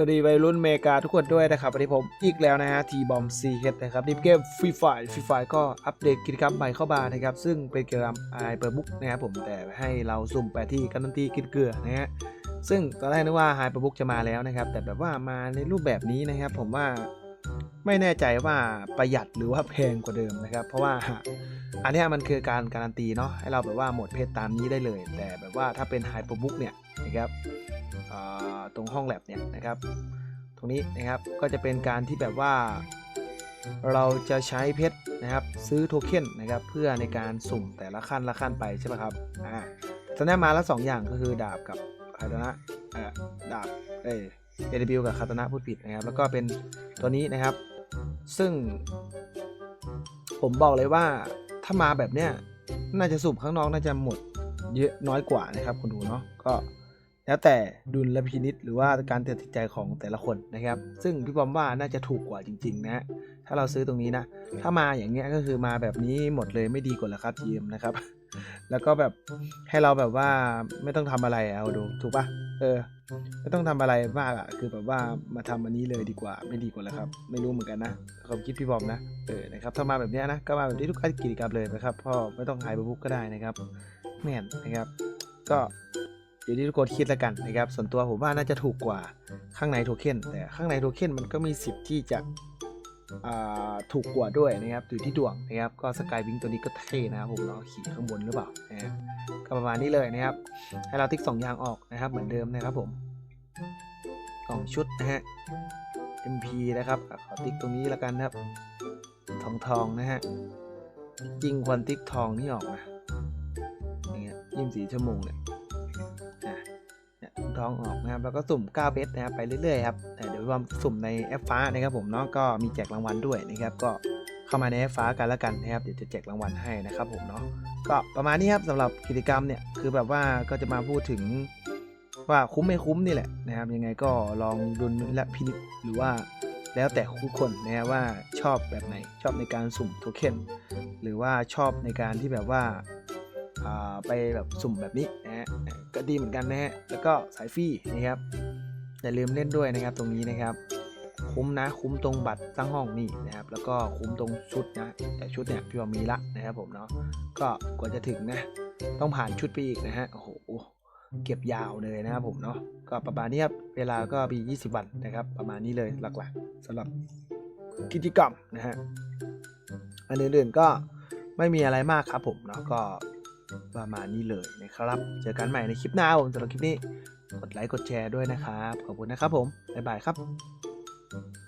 สวัสดีวัยรุ่นเมกาทุกคนด้วยนะครับวันนี้ผมอีกแล้วนะฮะทีบอมซีเฮดนะครับในเกมฟรีไฟฟรีไฟก็อัปเดตกิจกรรมใหม่เข้ามานะครับ ซึ่งเป็นกิจกรรมไอเปิดบุ๊กนะครับผมแต่ให้เราสุ่มไปที่การันตีกินเกลือนะฮะซึ่งตอนแรกนึกว่าไฮเปิดบุ๊กจะมาแล้วนะครับ แต่แบบว่ามาในรูปแบบนี้นะครับผมว่าไม่แน่ใจว่าประหยัดหรือว่าแพงกว่าเดิมนะครับ เพราะว่า อันนี้มันคือการการันตีเนาะให้เราแบบว่าหมดเพจตามนี้ได้เลย แต่แบบว่าถ้าเป็นไฮเปอร์บุ๊กเนี่ยนะครับตรงห้องแลบเนี่ยนะครับ ตรงนี้นะครับก็จะเป็นการที่แบบว่าเราจะใช้เพชรนะครับซื้อโทเค็นนะครับเพื่อในการสุ่มแต่ละขั้นละขั้นไปใช่ไหมครับอ่าตอนนี้มาแล้วสองอย่างก็คือดาบกับคาตนะอ่าดาบเอเอเดบิวกับคาตนะพูดผิดนะครับ แล้วก็เป็นตัวนี้นะครับ ซึ่งผมบอกเลยว่า ถ้ามาแบบเนี้ยน่าจะสุ่มข้างนอกน่าจะหมดเยอะน้อยกว่านะครับคุณดูเนาะก็แล้วแต่ดุลพินิษหรือว่าการตัดสินใจของแต่ละคนนะครับ ซึ่งพี่บอมว่าน่าจะถูกกว่าจริง ๆ นะ ถ้าเราซื้อตรงนี้นะ ถ้ามาอย่างเงี้ยก็คือมาแบบนี้หมดเลยไม่ดีกว่าหรอครับทีมนะครับ แล้วก็แบบให้เราแบบว่าไม่ต้องทำอะไรเอาดูถูกปะเออ ไม่ต้องทำอะไรมากอะคือแบบว่ามาทำอันนี้เลยดีกว่าไม่ดีกว่าแล้วครับ ไม่รู้เหมือนกันนะความคิดพี่บอมนะเออนะครับถ้ามาแบบเนี้ยนะก็มาแบบนี้ทุกกิจกรรมเลยนะครับพ่อไม่ต้องหายไปบุ๊กก็ได้นะครับแม่นนะครับ ก็อยู่ที่ทุกคนคิดแล้วกันนะครับ ส่วนตัวผมว่าน่าจะถูกกว่าข้างในโทเค็นแต่ข้างในโทเค็นมันก็มีสิทธิ์ที่จะ ถูกกว่าด้วยนะครับอยู่ที่ดวงนะครับก็สกายวิงตัวนี้ก็เท่นะครับผมเนาะขี่ข้างบนหรือเปล่านะก็ประมาณนี้เลยนะครับ ให้เราติ๊กสองอย่างออกนะครับ เหมือนเดิมนะครับผมกล่องชุดนะฮะ MP นะครับขอติ๊กตรงนี้แล้วกันครับ ทองทองนะฮะยิงควันติ๊กทองนี่ออกนะอย่างเงี้ยยี่สิบสี่ชั่วโมงเนี่ยอะเนี่ย ทององออกนะครับแล้วก็สุ่ม9เบสนะครับไปเรื่อยๆครับเดี๋ยวรวมสุ่มในแอปฟ้านะครับผมเนาะก็มีแจกรางวัลด้วยนะครับก็เข้ามาในแอปฟ้ากันแล้วกันนะครับเดี๋ยวจะแจกรางวัลให้นะครับผมเนาะก็ประมาณนี้ครับสำหรับกิจกรรมเนี่ยคือแบบว่าก็จะมาพูดถึงว่าคุ้มไม่คุ้มนี่แหละนะครับ ยังไงก็ลองดุลและพินิจหรือว่าแล้วแต่ทุกคนนะครับว่าชอบแบบไหนชอบในการสุ่มโทเค็นหรือว่าชอบในการที่แบบว่า ไปแบบสุ่มแบบนี้นะฮะก็ดีเหมือนกันนะฮะแล้วก็สายฟรีนะครับอย่าลืมเล่นด้วยนะครับตรงนี้นะครับ คุ้มนะคุ้มตรงบัตรตั้งห้องนี่นะครับ แล้วก็คุ้มตรงชุดนะแต่ชุดเนี่ยพี่ว่ามีละนะครับผมเนาะก็กว่าจะถึงนะ ต้องผ่านชุดไปอีกนะฮะโอ้โหเก็บยาวเลยนะครับผมเนาะก็ประมาณนี้ครับเวลาก็มี 20 วันนะครับ ประมาณนี้เลยหลักๆสำหรับกิจกรรมนะฮะอันอื่นๆก็ไม่มีอะไรมากครับผมเนาะก็ ประมาณนี้เลยนะครับ เจอกันใหม่ในคลิปหน้าผมสำหรับคลิปนี้ กดไลค์กดแชร์ด้วยนะครับ ขอบคุณนะครับผม บ๊ายบายครับ